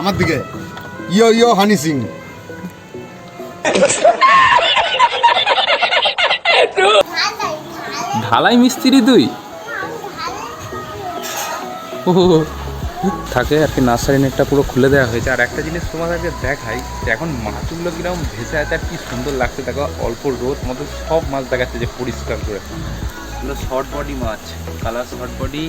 আমার দিকে। ইয়ো ইয়ো হানি সিং। ঢালাই মিস্ত্রি তুই? ও থাকে আর কি নার্সারি নেটটা পুরো খুলে দেওয়া হয়েছে। আর একটা জিনিস তোমাদেরকে দেখাই যে এখন মাছগুলো কীরকম ভেসে আছে আর কি সুন্দর লাগছে। দেখো অল্প রোদ মতো সব মাছ দেখাচ্ছে যে পরিষ্কার করে। এগুলো শর্ট বডি মাছ কালার শর্ট বডি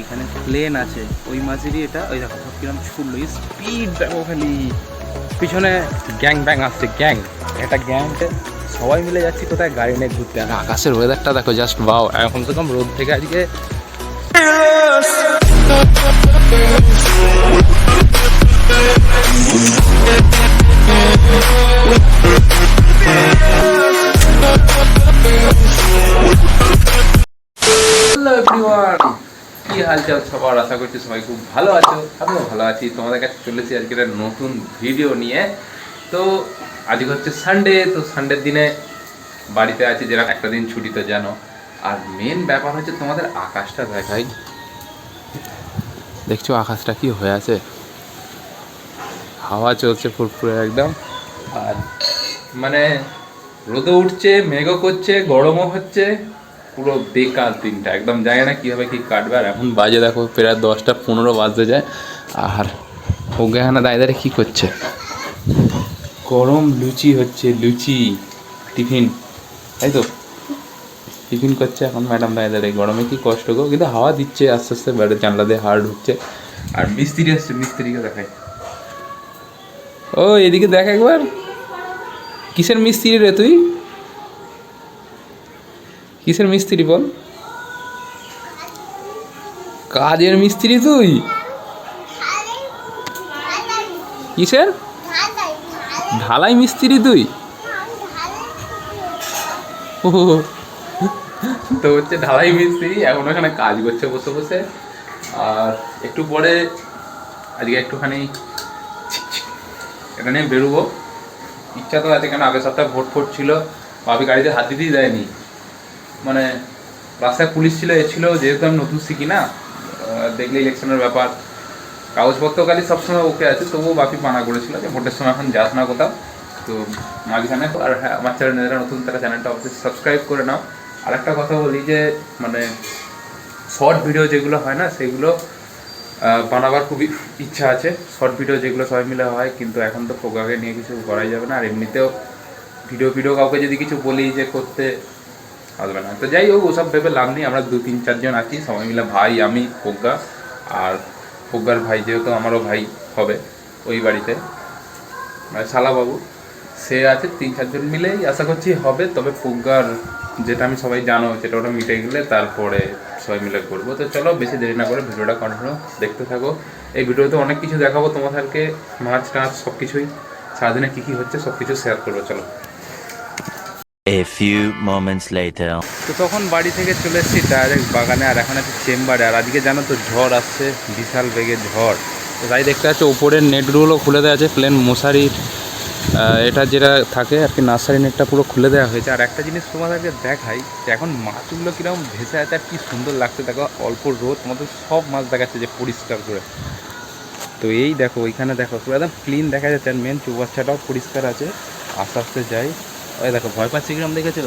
এইখানে প্লেন আছে। ওই মাঝেরই এটা, ওই দেখো, সব কীরকম ছুটলো স্পিড দেখো খালি। পিছনে গ্যাং ব্যাং আসছে গ্যাং একটা গ্যাং সবাই মিলে যাচ্ছি, কোথায় গাড়ি নিয়ে ঘুরতে? আর আকাশের ওয়েদারটা দেখো জাস্ট বাও এখন তো কম রোদ থেকে আজকে হালচাল সবার আশা করছি সবাই খুব ভালো আছো, আমিও ভালো আছি। তোমাদের কাছে চলেছি আজকে একটা নতুন ভিডিও নিয়ে। তো আজকে হচ্ছে সানডে তো সানডের দিনে বাড়িতে আছি, যেরকম একটা দিন ছুটি তো জানো। আর মেন ব্যাপার হচ্ছে তোমাদের আকাশটা দেখাই। দেখছ আকাশটা কি হয়ে আছে? হাওয়া চলছে ফুরফুরে একদম। আর মানে রোদও উঠছে, মেঘও করছে, গরমও হচ্ছে। পুরো বেকার দিনটা। একদম জানি না কীভাবে কি কাটবে আর এখন বাজে দেখো প্রায় দশটা পনেরো বাজতে যায়। আর ওকে এখানে দাঁড়িয়ে দাঁড়িয়ে কী করছে? গরম লুচি হচ্ছে লুচি টিফিন। তাই তো? টিফিন করছে এখন ম্যাডাম দাঁড়িয়ে দাঁড়িয়ে। গরমে কি কষ্ট গো? কিন্তু হাওয়া দিচ্ছে আস্তে আস্তে বাইরে জানলা দিয়ে হাওয়া ঢুকছে। আর মিস্ত্রি আসছে মিস্ত্রিকে দেখায় ও এদিকে দেখ একবার। কিসের মিস্ত্রি রে তুই? কিসের মিস্ত্রি বল? কাজের মিস্ত্রি তুই? কিসের? ঢালাই মিস্ত্রি তুই? ও তো হচ্ছে ঢালাই মিস্ত্রি, এখন ওখানে কাজ করছে বসে বসে। আর একটু পরে আজকে একটুখানি এটা নিয়ে বেরোবো। ইচ্ছা তো আছে কেন? আগের সপ্তাহে ভোট ফোট ছিল। ভাবি গাড়িতে হাত দিতেই দেয়নি। মানে রাস্তায় পুলিশ ছিল, এ ছিল, যেহেতু আমি নতুন শিখি না দেখলে ইলেকশনের ব্যাপার। কাগজপত্র খালি সবসময় ওকে আছে, তবুও বাপি মানা করেছিল যে ভোটের সময় এখন যাস না কোথাও। তো মাঝখানে আর হ্যাঁ আমার চ্যানেল নতুন, তারা চ্যানেলটা অবশ্যই সাবস্ক্রাইব করে নাও। আর একটা কথা বলি যে মানে শর্ট ভিডিও যেগুলো হয় না, সেগুলো বানাবার খুবই ইচ্ছা আছে। শর্ট ভিডিও যেগুলো সবাই মিলে হয়, কিন্তু এখন তো প্রোগ্রামে নিয়ে কিছু করাই যাবে না। আর এমনিতেও ভিডিও ভিডিও কাউকে যদি কিছু বলি যে করতে আসবে না। তো যাই হোক, ওসব ভেবে লাভ নেই। আমরা দু, তিন চারজন আছি। সবাই মিলে ভাই, আমি প্রজ্ঞা আর প্রজ্ঞার ভাই যেহেতু আমারও ভাই হবে ওই বাড়িতে। মানে শালাবাবু, সে আছে তিন চারজন মিলেই আশা করছি হবে। তবে প্রজ্ঞার যেটা আমি সবাই জানো যেটা ওটা মিটে গেলে তারপরে সবাই মিলে করব। তো চলো, বেশি দেরি না করে ভিডিওটা কন্টিনিউ দেখতে থাকো। এই ভিডিওতে অনেক কিছু দেখাবো তোমাদেরকে, মাছ, টাছ সব কিছুই সারাদিনে কী কী হচ্ছে সব কিছু শেয়ার করব। চলো। A few moments later. তো তখন বাড়ি থেকে চলে এসেছি ডাইরেক্ট বাগানে, আর এখন আছে চেম্বারে। আর আজকে জানো তো, ঝড় আসছে, বিশাল বেগের ঝড়। তো তাই দেখতে পাচ্ছ, উপরের নেটগুলো খুলে দেওয়া আছে প্লেন মশারির এটা যেটা থাকে আর কি, নার্সারি নেটটা পুরো খুলে দেওয়া হয়েছে। আর একটা জিনিস তোমাদেরকে দেখাই এখন মাছগুলো কীরকম ভেসে আছে আর কি সুন্দর লাগছে। দেখো, অল্প রোদ মতো সব মাছ দেখাচ্ছে যে পরিষ্কার করে। তো এই দেখো, ওইখানে দেখো, পুরো একদম ক্লিন দেখা যাচ্ছে। আর মেন চৌবাচ্চাটাও পরিষ্কার আছে। আস্তে আস্তে যাই। ওই দেখো, ভয় পাচ্ছি কিরম দেখেছ?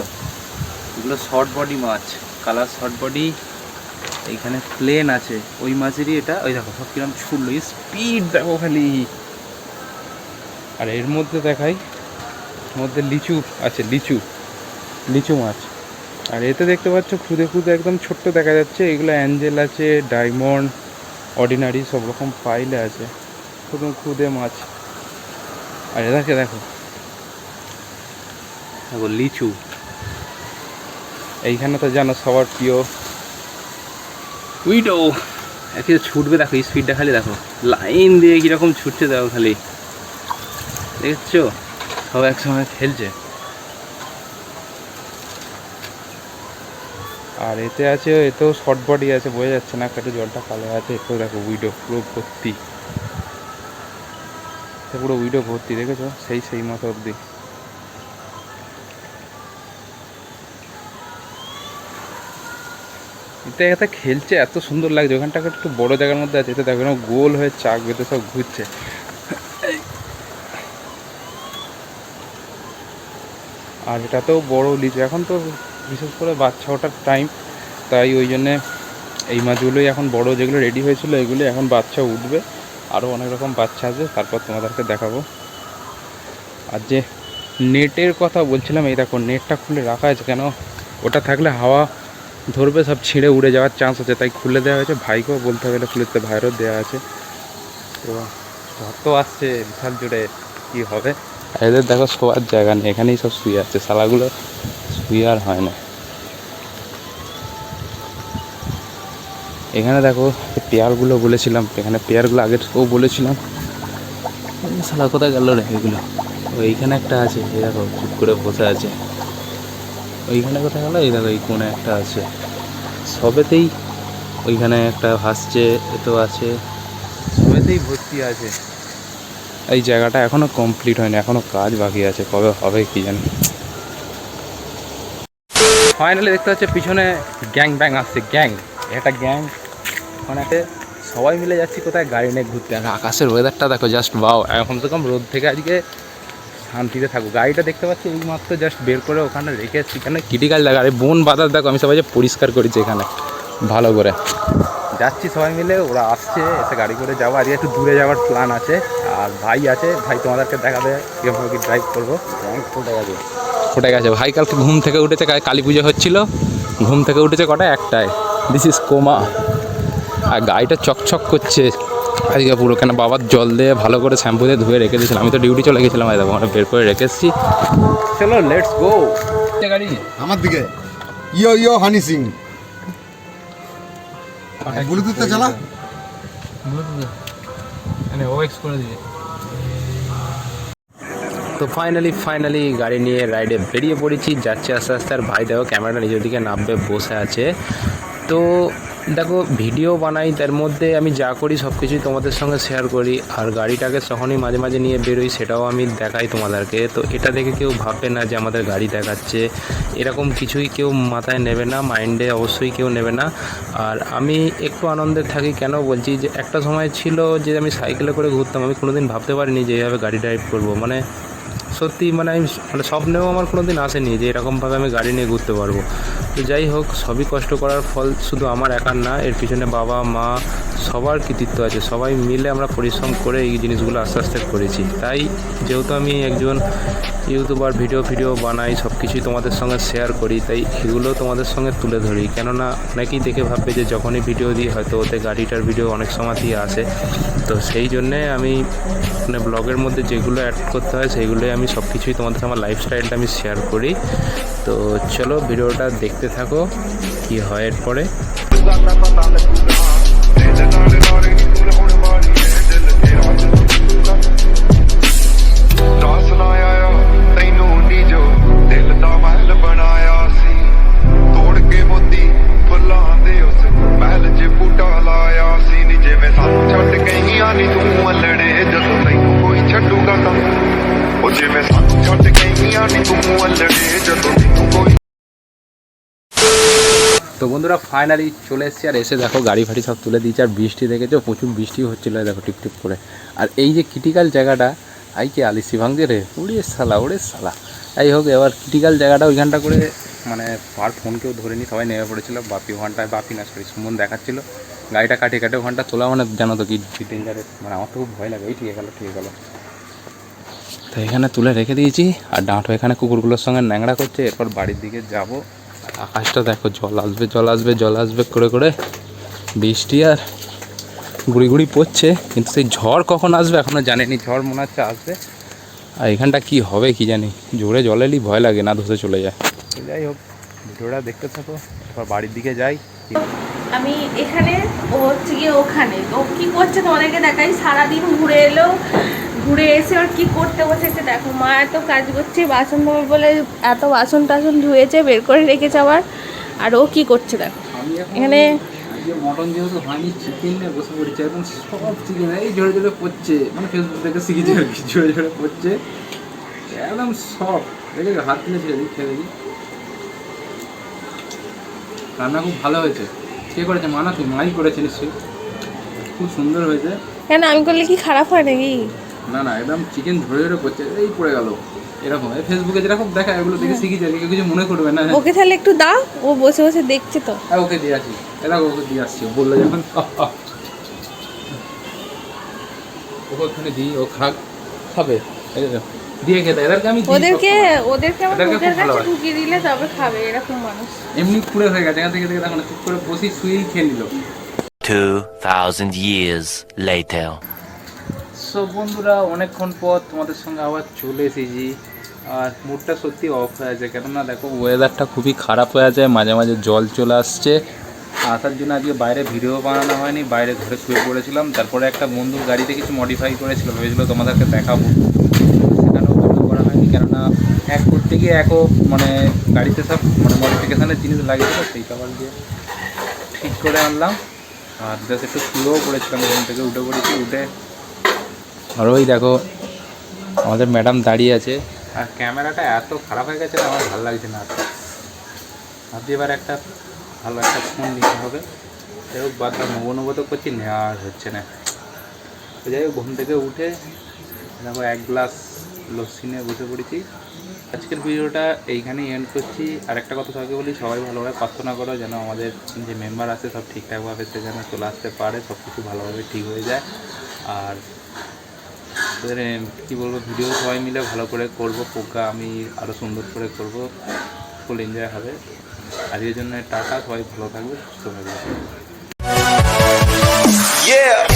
এগুলো শর্ট বডি মাছ কালার শর্ট বডি এইখানে প্লেন আছে। ওই মাছেরই এটা, ওই দেখো, সব কিরম ছুটলো স্পিড দেখো খালি। আর এর মধ্যে দেখাই মধ্যে লিচু আছে, লিচু লিচু মাছ। আর এতে দেখতে পাচ্ছ, খুদে খুদে একদম ছোট্ট দেখা যাচ্ছে। এগুলো অ্যাঞ্জেল আছে, ডায়মন্ড, অর্ডিনারি সব রকম পাইলে আছে। খুদে খুদে মাছ। আর এদাকে দেখো দেখো লিচু। এইখানে তো জানো সবার প্রিয়। উইডো, একে ছুটবে দেখো স্পিডটা খালি দেখো। লাইন দিয়ে কীরকম ছুটছে দেখো খালি। দেখছ? সব একসঙ্গে খেলছে। আর এতে আছে, এতেও শর্ট বডি আছে, বোঝা যাচ্ছে না একটু জলটা কালো আছে, এতেও দেখো উইডো, পুরো ভর্তি। পুরো উইডো ভর্তি, দেখেছ? সেই সেই মতো অবধি। এতে এতে খেলছে, এত সুন্দর লাগছে। ওখানটাকে একটু বড় জায়গার মধ্যে আছে, এটা দেখো গোল হয়ে চাক বেঁধে সব ঘুরছে। আর এটাতেও বড় লিচু এখন তো বিশেষ করে বাচ্চা ওঠার টাইম তাই ওই জন্যে এই মাছগুলোই এখন বড়, যেগুলো রেডি হয়েছিল এগুলো এখন বাচ্চা উঠবে। আরও অনেক রকম বাচ্চা আছে, তারপর তোমাদেরকে দেখাবো। আর যে নেটের কথা বলছিলাম, এই দেখো নেটটা খুলে রাখা আছে কেন? ওটা থাকলে হাওয়া ধরবে, সব ছিঁড়ে উড়ে যাওয়ার চান্স আছে, তাই খুলে দেওয়া হয়েছে। ভাইকেও বলতে হবে খুলে দিতে ভাইয়েরও দেওয়া আছে। তো তো আসছে বিশাল জুড়ে, কী হবে? এদের দেখো, শোয়ার জায়গা নেই, এখানেই সব শুয়ে আছে, শালাগুলো শুয়ে আর হয় না। এখানে দেখো পেয়ারগুলো বলেছিলাম, এখানে পেয়ারগুলো আগের ও বলেছিলাম। শালা কোথায় গেল রে এগুলো? ওইখানে একটা আছে দেখো, চুপ করে বসে আছে। ওইখানে কোথায় গেল? এই দেখো এই কোণে একটা আছে। সবেতেই ওইখানে একটা ভাসছে এতেও আছে। সবেতেই ভর্তি আছে। এই জায়গাটা এখনও কমপ্লিট হয়নি এখনও কাজ বাকি আছে কবে হবে কি জানি। ফাইনালি দেখতে হচ্ছে পিছনে গ্যাং ব্যাং আসছে গ্যাং একটা গ্যাং একটা সবাই মিলে যাচ্ছি কোথায়? গাড়ি নিয়ে ঘুরতে। আর আকাশের ওয়েদারটা দেখো জাস্ট বাও কমসে কম রোদ থেকে আজকে শান্তিতে থাকো গাড়িটা দেখতে পাচ্ছি এই মাত্র জাস্ট বের করে ওখানে রেখে এসেছি। এখানে ক্রিটিক্যাল জায়গা আর বন বাজার দেখো আমি সবাই যে পরিষ্কার করেছি এখানে। ভালো করে। যাচ্ছি সবাই মিলে ওরা আসছে এসে গাড়ি করে যাব। আজকে একটু দূরে যাওয়ার প্ল্যান আছে। আর ভাই আছে ভাই তোমাদেরকে দেখাবে কীভাবে কি ড্রাইভ করব। ফুটে গেছে? ফুটে গেছে? ভাই কালকে ঘুম থেকে উঠেছে কাল- কালী পুজো হচ্ছিল। ঘুম থেকে উঠেছে কটা? একটায়। দিস ইজ কোমা আর গাড়িটা চকচক করছে। আজকে পুরো কেন বাবার জল দিয়ে ভালো করে শ্যাম্পু দিয়ে ধুয়ে রেখে দিয়েছিলাম। আমি তো ডিউটি চলে গেছিলাম দেখো আমরা বের করে রেখে এসেছি। চলো লেটস গো গাড়ি? আমার দিকে। ইয়ো ইয়ো হানি সিং। ব্লুটুথটা চালা। তো ফাইনালি ফাইনালি গাড়ি নিয়ে রাইডে বেরিয়ে পড়েছি। যাচ্ছে আস্তে আস্তে আর ভাই দেখো ক্যামেরাটা নিজের দিকে নামবে বসে আছে। তো দেখো, ভিডিও বানাই, তার মধ্যে আমি যা করি সব কিছুই তোমাদের সঙ্গে শেয়ার করি। আর গাড়িটাকে যখনই মাঝে মাঝে নিয়ে বেরোই, সেটাও আমি দেখাই তোমাদেরকে। তো এটা দেখে কেউ ভাববে না যে আমাদের গাড়ি দেখাচ্ছে। এরকম কিছুই কেউ মাথায় নেবে না মাইন্ডে অবশ্যই কেউ নেবে না। আর আমি একটু আনন্দে থাকি, কেন বলছি যে, একটা সময় ছিল যে আমি সাইকেলে করে ঘুরতাম, আমি কোনোদিন ভাবতে পারিনি যে এইভাবে গাড়ি ড্রাইভ করব। মানে সত্যি মানে আমি মানে স্বপ্নেও আমার কোনো দিন আসেনি যে এরকমভাবে আমি গাড়ি নিয়ে ঘুরতে পারব। তো যাই হোক, সবই কষ্ট করার ফল শুধু আমার একার না, এর পিছনে বাবা, মা, সবার কৃতিত্ব আছে। সবাই মিলে আমরা পরিশ্রম করে এই জিনিসগুলো আস্তে আস্তে করেছি। তাই যেহেতু আমি একজন ইউটিউবার, ভিডিও ভিডিও বানাই সব কিছুই তোমাদের সঙ্গে শেয়ার করি, তাই এগুলো তোমাদের সঙ্গে তুলে ধরি। কেননা, অনেকেই দেখে ভাববে যে যখনই ভিডিও দিই, হয়তো ওতে গাড়িটার ভিডিও অনেক সময় দিয়ে আসে। তো সেই জন্যে আমি মানে ব্লগের মধ্যে যেগুলো অ্যাড করতে হয়, সেইগুলোই আমি সব কিছুই তোমাদের আমার লাইফস্টাইলটা আমি শেয়ার করি। তো চলো, ভিডিওটা দেখতে থাকো কি হয় এরপরে ਤਾਂ ਸੁਣਾਇਆ ਤੈਨੂੰ ਨੀ ਜੋ ਦਿਲ ਦਾ ਮਹਿਲ ਬਣਾਇਆ ਸੀ ਤੋੜ ਕੇ ਮੋਤੀ ਫੁੱਲਾਂ ਦੇ ਉਸ ਮਹਿਲ 'ਚ ਬੂਟਾ ਲਾਇਆ ਸੀ ਨੀ ਜਿਵੇਂ ਸਾਨੂੰ ਛੱਡ ਗਈਆਂ ਨੀ ਤੂੰ ਅਲੜੇ তো বন্ধুরা ফাইনালি চলে এসেছি আর এসে দেখো গাড়ি ফাড়ি সব তুলে দিয়েছে, আর বৃষ্টি দেখেছ? প্রচুর বৃষ্টি হচ্ছিল দেখো টিপ টিপ করে। আর এই যে ক্রিটিক্যাল জায়গাটা, আই কে আলিসি ভাঙছে রে। উড়ে সালা উড়ে সালা যাই হোক, এবার ক্রিটিক্যাল জায়গাটা ওইখানটা করে মানে আর ফোন কেউ ধরেনি, সবাই নেমে পড়েছিল। বাপি ওখানটায়, বাপি না সরি সুমন দেখাচ্ছিল। গাড়িটা কাটে কাটে ওখানটা তোলা মানে জানো তো কি ডেঞ্জারের মানে আমার তো খুব ভয় লাগে এই ঠিক গেলো ঠিক গেলো। তো এখানে তুলে রেখে দিয়েছি, আর ডাঁটো এখানে কুকুরগুলোর সঙ্গে ন্যাংড়া করছে, এরপর বাড়ির দিকে যাব। আকাশটা দেখো জল আসবে জল আসবে জল আসবে করে করে। বৃষ্টি আর গুড়ি গুড়ি পড়ছে কিন্তু সেই ঝড় কখন আসবে এখনও জানিনি ঝড় মনে হচ্ছে আসবে। আর এখানটা কি হবে কি জানি জোরে জল এলেই ভয় লাগে না ধসে চলে যায়। যাই হোক ভিডিওটা দেখতে থাকো এবার বাড়ির দিকে যাই। আমি এখানে ও হচ্ছে গিয়ে ওখানে। ও কি করছে তোমাদেরকে দেখাই? সারাদিন ঘুরে এলো ঘুরে এসে ওর কি করতে বসেছে দেখো মা এত কাজ করছে বাসন ধোবে বলে এত বাসন টাসন ধুয়েছে বের করে রেখেছে আবার আর ও কি করছে দেখো। এখানে মটন যেহেতু হয়নি চিকেন নিয়ে বসে পড়ছে একদম সব চিকেন এই ঝরে ঝরে পড়ছে মানে ফেসবুক থেকে শিখেছি আর কি ঝরে পড়ছে। একদম সব দেখে হাত তুলে ছেড়ে দিই খেয়ে দিই। রান্না খুব ভালো হয়েছে। কে করেছে? মানা তুই মাই করেছে নিশ্চয়ই। খুব সুন্দর হয়েছে। কেন আমি করলে কি খারাপ হয় নাকি? না না একদম চিকেন ধরে ধরে করছে এই পড়ে গেল। এরকম এই ফেসবুকে যেরকম দেখা এগুলো দেখে শিখি যায় কেউ কিছু মনে করবে না ওকে তাহলে একটু দাও ও বসে বসে দেখছে তো। হ্যাঁ ওকে দিয়ে আসি। এটা ওকে দিয়ে আসছি ও বলল যখন। ওকে ওখানে দিই ও খাক খাবে। এই যে, দিয়ে খেতে এদেরকে আমি দিই ওদেরকে ওদেরকে আমার ওদেরকে মুখের কাছে ঢুকিয়ে দিলে তবে খাবে এরকম মানুষ। এমনি পুরে হয়ে গেছে এখান থেকে থেকে দেখো না চুপ করে বসি শুয়েই খেয়ে নিল। 2,000 years later. সো বন্ধুরা, অনেকক্ষণ পর তোমাদের সঙ্গে আবার চলে এসেছি। আর মুডটা সত্যি অফ হয়ে আছে, কেননা দেখো ওয়েদারটা খুবই খারাপ হয়ে আছে, মাঝে মাঝে জল চলে আসছে। আসার জন্য আজকে বাইরে ভিডিও বানানো হয়নি, বাইরে ঘরে শুয়ে পড়েছিলাম। তারপরে একটা বন্ধুর গাড়িতে কিছু মডিফাই করেছিল, ভেবেছিল তোমাদেরকে দেখাবো। সেখানেও ভিডিও করা হয়নি, কেননা এক করতে গিয়ে একও মানে গাড়িতে সব মানে মডিফিকেশানের জিনিস লাগিয়েছিল, সেই কাবার দিয়ে ঠিক করে আনলাম। আর জাস্ট একটু শুয়েও পড়েছিলাম ঘুম থেকে উঠে পড়েছি, উঠে আর ওই দেখো, আমাদের ম্যাডাম দাঁড়িয়ে আছে। আর ক্যামেরাটা এত খারাপ হয়ে গেছে আমার ভালো লাগছে না ভাবছি এবার একটা ভালো একটা ফোন নিতে হবে। যাই হোক, বাদ নেব নেব তো করছি, নেওয়া হচ্ছে না। তো যাই হোক, ঘুম থেকে উঠে দেখো এক গ্লাস লস্যি নিয়ে বসে পড়েছি। আজকের ভিডিওটা এইখানেই এন্ড করছি। আর একটা কথা সবাইকে বলি, সবাই ভালোভাবে প্রার্থনা করো যেন আমাদের যে মেম্বার আছে সব ঠিকঠাকভাবে সে যেন চলে আসতে পারে সব কিছু ভালোভাবে ঠিক হয়ে যায়। আর তোদের কী বলব ভিডিও সবাই মিলে ভালো করে করব, পোকা আমি আরও সুন্দর করে করব ফুল এনজয় হবে আর আজকের জন্য টাটা, সবাই ভালো থাকবে সুস্থ থাকবে Yeah.